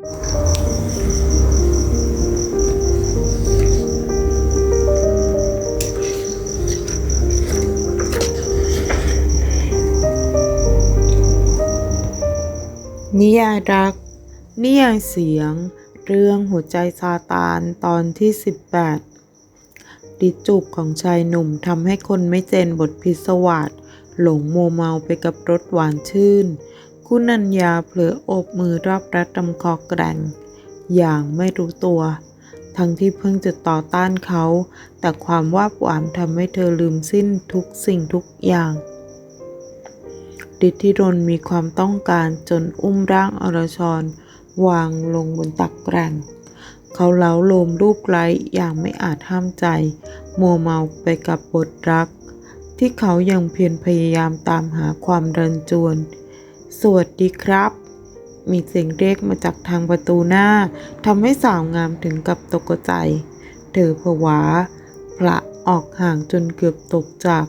นิยายรัก นิยายเสียง เรื่องหัวใจซาตานตอนที่ 18 ดิจูบของชายหนุ่มทำให้คนไม่เจนบทพิศวาสหลงโมวเมาไปกับรสหวานชื่น คุณัญญาเผลอโอบมือรอบรัดลำคอแกร่ง อย่างไม่รู้ตัว ทั้งที่เพิ่งจะต่อต้านเขา แต่ความวาบหวานทำให้เธอลืมสิ้นทุกสิ่งทุกอย่างดิทธิรนมีความต้องการจนอุ้มร่างอรชร วางลงบนตักแกร่ง เขาเล้าโลมรูปไร้อย่างไม่อาจห้ามใจ มัวเมาไปกับบทรัก ที่เขายังเพียรพยายามตามหาความเรันจวน สวัสดีครับ มีเสียงเรียกมาจากทางประตูหน้าทำให้สาวงามถึงกับตกใจ เธอผวาพละออกห่างจนเกือบตกจาก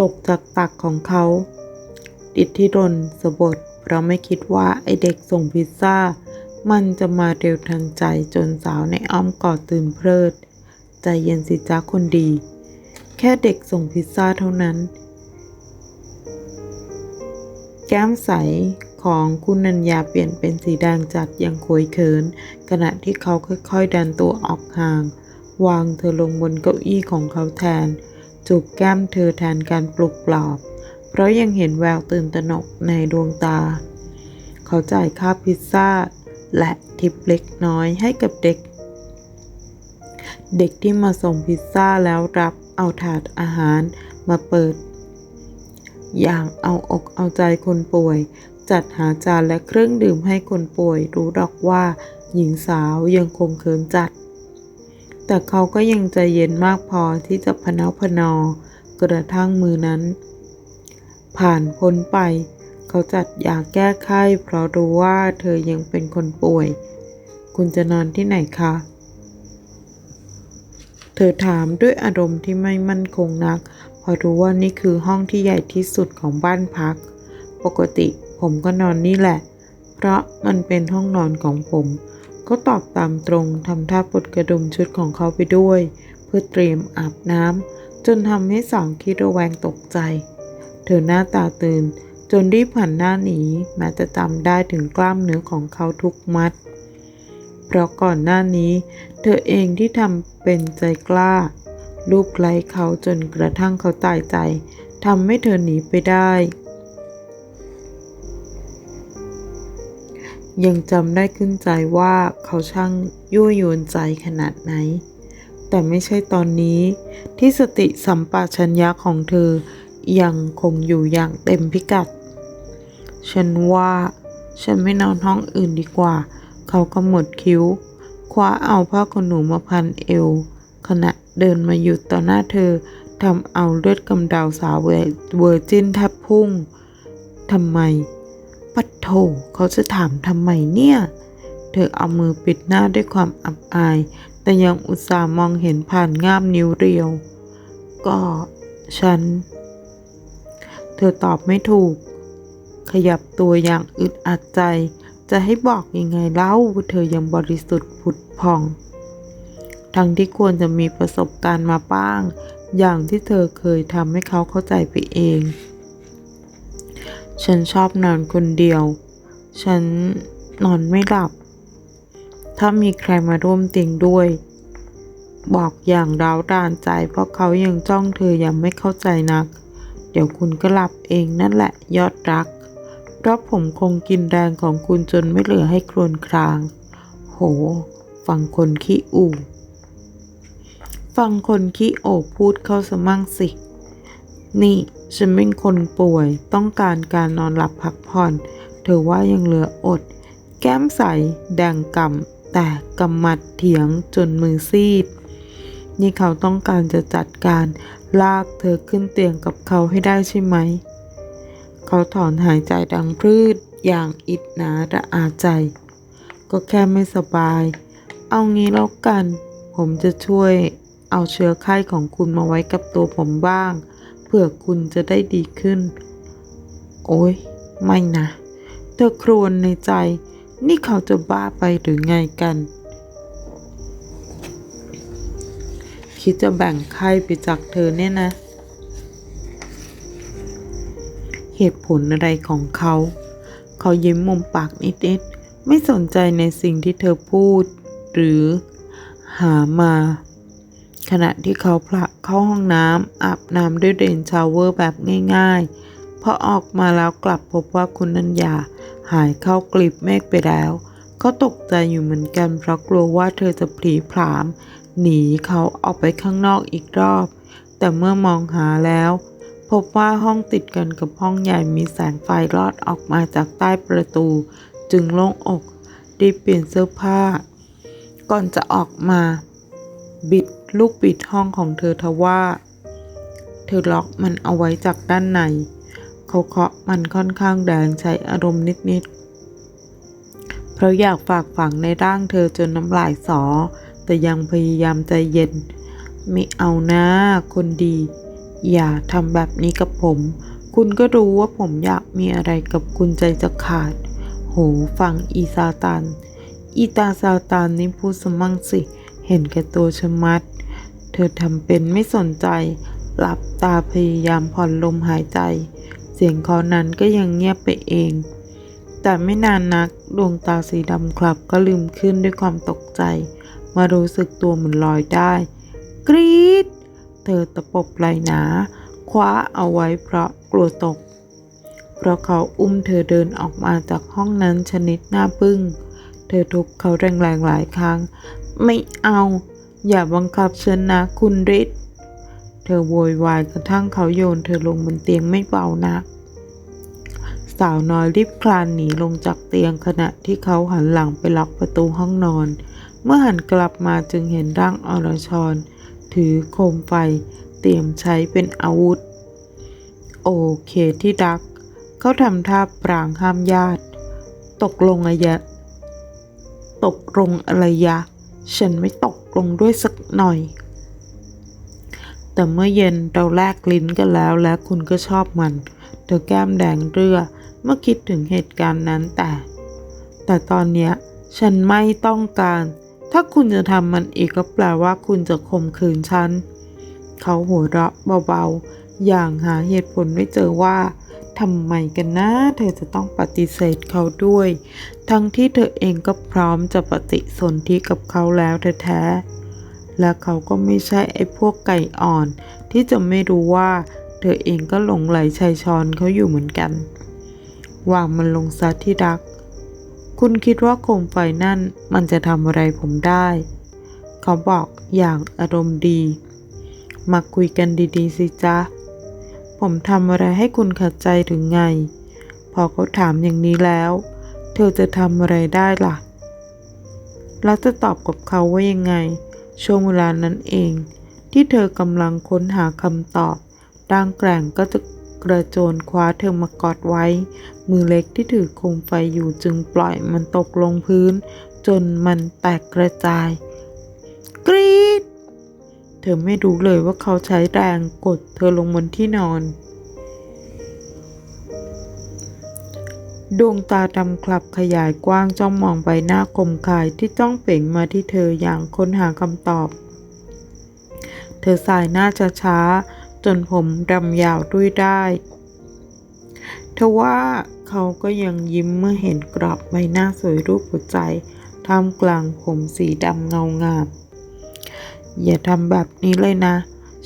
ตกจากตักของเขา ดิทธิรนสะบดเพราะไม่คิดว่าไอเด็กส่งพิซซ่า มันจะมาเร็วทันใจจนสาวในอ้อมกอดตื่นเพลิด ใจเย็นสิจ้าคนดี แค่เด็กส่งพิซซ่าเท่านั้น แก้มใสของคุณนัญญาเปลี่ยนเป็นสีแดงจัดอย่างขวยเขิน ขณะที่เขาค่อยๆ ดันตัวออกห่าง วางเธอลงบนเก้าอี้ของเขาแทน จูบแก้มเธอแทนการปลุกปลอบ เพราะยังเห็นแววตื่นตระหนกในดวงตา เขาจ่ายค่าพิซซ่า และทิปเล็กน้อยให้กับเด็ก เด็กที่มาส่งพิซซ่าแล้วรับเอาถาดอาหารมาเปิด อย่างเอาอกเอาใจคนป่วย จัดหาจานและเครื่องดื่มให้คนป่วย รู้ดอกว่า หญิงสาวยังคงเขินจัด แต่เขาก็ยังใจเย็นมากพอที่จะพนาพนอกระทั่งมือนั้น ผ่านพ้นไป เขาจัดยาแก้ไข้เพราะรู้ว่าเธอยังเป็นคนป่วย คุณจะนอนที่ไหนคะเธอถามด้วยอารมณ์ที่ไม่มั่นคงนัก พราะรู้ว่านี่คือห้องที่ใหญ่ที่สุดของบ้านพัก ปกติผมก็นอนนี่แหละ เพราะมันเป็นห้องนอนของผม ก็ตอบตามตรงทำท่าปลดกระดุมชุดของเขาไปด้วย เพื่อเตรียมอาบน้ำจนทำให้สาวคิดระแวงตกใจ เธอหน้าตาตื่น จนรีบหันหน้าหนีแม้จะจำได้ถึงกล้ามเนื้อของเขาทุกมัด เพราะก่อนหน้านี้ เธอเองที่ทำเป็นใจกล้า ลูบไล้เขาจนกระทั่งเขาตายใจทำให้เธอหนีไปได้ ยังจำได้ขึ้นใจว่าเขาช่างยั่วยวนใจขนาดไหน แต่ไม่ใช่ตอนนี้ที่สติสัมปชัญญะของเธอยังคงอยู่อย่างเต็มพิกัด ฉันว่าฉันไม่นอนห้องอื่นดีกว่า เขาก็หมดคิ้ว คว้าเอาผ้าขนหนูมาพันเอว ขณะเดินมาหยุดต่อหน้าเธอทำเอาเลือดกำเดาสาวเวอร์จินแทบพุ่งทำไม ปัดโถเขาจะถามทำไมเนี่ย เธอเอามือปิดหน้าด้วยความอับอาย แต่ยังอุตส่าห์มองเห็นผ่านง่ามนิ้วเรียว ก็ฉัน เธอตอบไม่ถูก ขยับตัวอย่างอึดอัดใจ จะให้บอกยังไงเล่าว่าเธอยังบริสุทธิ์ผุดผ่อง ทั้งที่ควรจะมีประสบการณ์มาบ้าง อย่างที่เธอเคยทำให้เขาเข้าใจไปเอง ฉันชอบนอนคนเดียว ฉันนอนไม่หลับ ถ้ามีใครมาร่วมเตียงด้วย บอกอย่างร้าวรานใจ เพราะเขายังจ้องเธอยังไม่เข้าใจนัก เดี๋ยวคุณก็หลับเองนั่นแหละยอดรักเพราะผมคงกินแรงของคุณจนไม่เหลือให้ครวญคราง โห ฟังคนขี้อู่ ฟังคนขี้โอบพูดเข้าสมั่งสิ นี่ฉันเป็นคนป่วยต้องการการนอนหลับพักผ่อน เธอว่ายังเหลืออด แก้มใส แดงกำแต่กำมัดเถียงจนมือซีด นี่เขาต้องการจะจัดการลากเธอขึ้นเตียงกับเขาให้ได้ใช่ไหม เขาถอนหายใจดังพืดอย่างอิดหนาระอาใจ ก็แค่ไม่สบาย เอางี้แล้วกัน ผมจะช่วย เอาเชื้อไข้ของคุณมาไว้กับตัวผมบ้างเพื่อคุณจะได้ดีขึ้น โอ้ยไม่นะ เธอครวญในใจ นี่เขาจะบ้าไปหรือไงกัน คิดจะแบ่งใครไปจากเธอเนี่ยนะ เหตุผลอะไรของเขา เขายิ้มมุมปากนิดๆ ไม่สนใจในสิ่งที่เธอพูด หรือหามา ขณะที่เขาผละเข้าห้องน้ำอาบน้ำด้วยเรนชาวเวอร์แบบง่ายๆพอออกมาแล้วกลับพบว่าคุณนัญญาหายเข้ากลีบเมฆไปแล้วเขาตกใจอยู่เหมือนกันเพราะกลัวว่าเธอจะผลีผลาม หนีเขาออกไปข้างนอกอีกรอบ แต่เมื่อมองหาแล้ว พบว่าห้องติดกันกับห้องใหญ่มีแสงไฟลอดออกมาจากใต้ประตู จึงโล่งอกรีบเปลี่ยนเสื้อผ้า ก่อนจะออกมา บิดลูกปิดห้องของเธอทว่า เธอล็อกมันเอาไว้จากด้านใน เขาเคาะมันค่อนข้างแรงใช้อารมณ์นิดๆ เพราะอยากฝากฝังในร่างเธอจนน้ำลายสอ แต่ยังพยายามใจเย็น ไม่เอานะคนดี อย่าทำแบบนี้กับผม คุณก็รู้ว่าผมอยากมีอะไรกับคุณใจจะขาด โหฟังอีซาตานอีตาซาตานนี่พูดสมั่งสิเเห็นแก่ตัวชะมัด เธอทำเป็นไม่สนใจ หลับตาพยายามผ่อนลมหายใจ เสียงคอนั้นก็ยังเงียบไปเอง แต่ไม่นานนักดวงตาสีดำคลับก็ลืมขึ้นด้วยความตกใจ มารู้สึกตัวเหมือนลอยได้ กรี๊ด เธอตะปบไหลหนา คว้าเอาไว้เพราะกลัวตกเพราะเขาอุ้มเธอเดินออกมาจากห้องนั้นชนิดหน้าบึ้ง เธอทุบเขาแรงๆหลายครั้ง ไม่เอา อย่าบังคับฉันนะคุณฤทธิ์เธอโวยวายกระทั่งเขาโยนเธอลงบนเตียงไม่เบานักสาวน้อยรีบคลานหนีลงจากเตียงขณะที่เขาหันหลังไปล็อกประตูห้องนอน เมื่อหันกลับมาจึงเห็นร่างอรชร ถือโคมไฟ เตรียมใช้เป็นอาวุธ โอเคที่รัก เขาทำท่าปรางห้ามญาติ ตกลงอะยะ ตกลงอะไรยะ ฉันไม่ตกลงด้วยสักหน่อย แต่เมื่อเย็นเราแลกลิ้นกันแล้วและคุณก็ชอบมัน เธอแก้มแดงเรือ เมื่อคิดถึงเหตุการณ์นั้นแต่ แต่ตอนเนี้ยฉันไม่ต้องการ ถ้าคุณจะทำมันอีกก็แปลว่าคุณจะข่มขืนฉัน เขาหัวเราะเบาๆ อย่างหาเหตุผลไม่เจอว่า ทำไมกันนะ เธอจะต้องปฏิเสธเขาด้วย ทั้งที่เธอเองก็พร้อมจะปฏิสนธิกับเขาแล้วแท้ๆและเขาก็ไม่ใช่ไอ้พวกไก่อ่อน ที่จะไม่รู้ว่า เธอเองก็หลงไหลชายชอนเขาอยู่เหมือนกันวางมันลงซะที่รัก คุณคิดว่าโคมไฟนั่นมันจะทำอะไรผมได้ เขาบอกอย่างอารมณ์ดี มาคุยกันดีๆสิจ๊ะ ผมทำอะไรให้คุณขัดใจถึงไง พอเขาถามอย่างนี้แล้ว เธอจะทำอะไรได้ล่ะ แล้วจะตอบกับเขาว่ายังไง ช่วงเวลานั้นเอง ที่เธอกำลังค้นหาคำตอบร่างแกร่งก็จะกระโจนคว้าเธอมากอดไว้ มือเล็กที่ถือโคมไฟอยู่จึงปล่อยมันตกลงพื้น จนมันแตกกระจาย กรี๊ด เธอไม่รู้เลยว่าเขาใช้แรงกดเธอลงบนที่นอน ดวงตาดำคลับขยายกว้างจ้องมองใบหน้าคมคายที่จ้องเป่งมาที่เธออย่างค้นหาคำตอบ เธอสายหน้าช้าๆจนผมดำยาวด้วยได้ทว่าเขาก็ยังยิ้มเมื่อเห็นกรอบใบหน้าสวยรูปหัวใจท่ามกลางผมสีดำเงางาม อย่าทำแบบนี้เลยนะ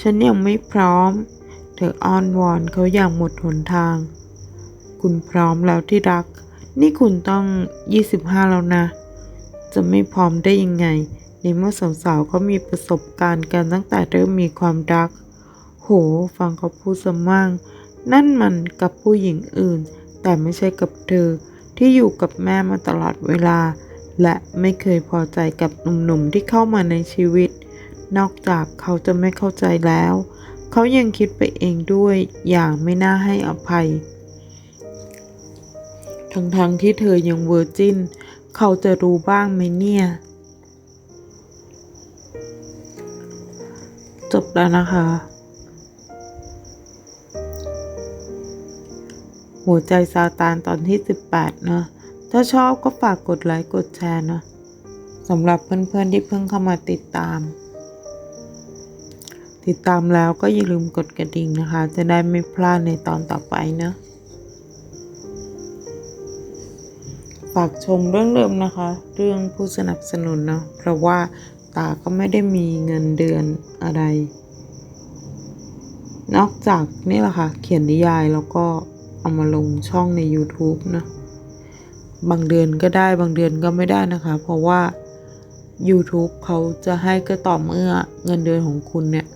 ฉันยังไม่พร้อม เธออ้อนวอนเขาอย่างหมดหนทาง คุณพร้อมแล้วที่รัก นี่คุณต้อง 25 แล้วนะ จะไม่พร้อมได้ยังไง ในเมื่อสาวๆเขามีประสบการณ์กันตั้งแต่เริ่มมีความรัก โห ฟังเขาพูดสมั่ง นั่นมันกับผู้หญิงอื่น แต่ไม่ใช่กับเธอที่อยู่กับแม่มาตลอดเวลา และไม่เคยพอใจกับหนุ่มๆที่เข้ามาในชีวิต นอกจากเขาจะไม่เข้าใจแล้ว เขายังคิดไปเองด้วยอย่างไม่น่าให้อภัย ทั้งๆที่เธอยังเวอร์จินเขาจะรู้บ้างไหมเนี่ย จบแล้วนะคะ หัวใจซาตานตอนที่ 18 นะ ถ้าถ้าชอบก็ฝากกดไลค์ กดแชร์นะสำหรับเพื่อนๆที่เพิ่งเข้ามาติดตาม ติดตามแล้วก็อย่าลืมกดกระดิ่งนะคะ จะได้ไม่พลาดในตอนต่อไปนะฝากชมเรื่องเดิมนะคะ เรื่องผู้สนับสนุนเนาะเพราะว่าตาก็ไม่ได้มีเงินเดือนอะไร นอกจากนี่แหละค่ะ เขียนนิยายแล้วก็เอามาลงช่องใน YouTube นะบางเดือนก็ได้บางเดือนก็ไม่ได้นะคะ เพราะว่า YouTube เขาจะให้ก็ต่อเมื่อเงินเดือนของคุณเนี่ย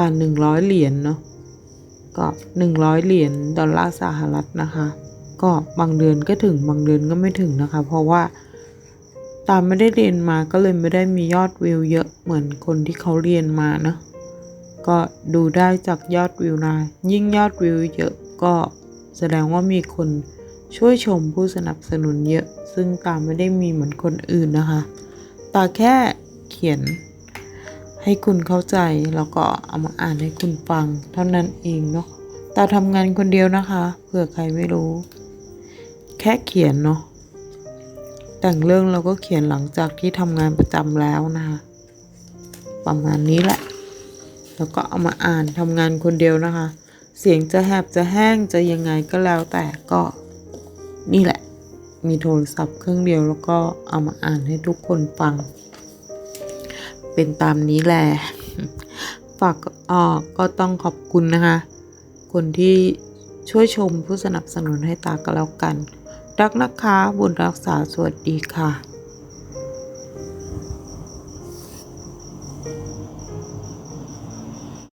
ผ่านหนึ่งร้อยเหรียญเนาะก็หนึ่งร้อยเหรียญดอลลาร์สหรัฐนะคะ ก็บางเดือนก็ถึงบางเดือนก็ไม่ถึงนะคะ เพราะว่าตามไม่ได้เรียนมาก็เลยไม่ได้มียอดวิวเยอะเหมือนคนที่เขาเรียนมานะก็ดูได้จากยอดวิวนะยิ่งยอดวิวเยอะก็แสดงว่ามีคนช่วยชมผู้สนับสนุนเยอะ ซึ่งตามไม่ได้มีเหมือนคนอื่นนะคะตาแค่เขียน ให้คุณเข้าใจแล้วก็เอามาอ่านให้คุณฟัง เท่านั้นเองเนาะตาทำงานคนเดียวนะคะเผื่อใครไม่รู้ แค่เขียนเนาะแต่งเรื่องเราก็เขียนหลังจากที่ทำงานประจำแล้วนะคะประมาณนี้แหละ แล้วก็เอามาอ่านทำงานคนเดียวนะคะ เสียงจะแหบจะแห้งจะยังไงก็แล้วแต่ก็นี่แหละ มีโทรศัพท์เครื่องเดียวแล้วก็เอามาอ่านให้ทุกคนฟัง เป็นตามนี้แหละฝากอ่อก็ต้องขอบคุณนะคะ คนที่ช่วยชมผู้สนับสนุนให้ตาก็แล้วกัน รักนะคะ บุญรักษาสวัสดีค่ะ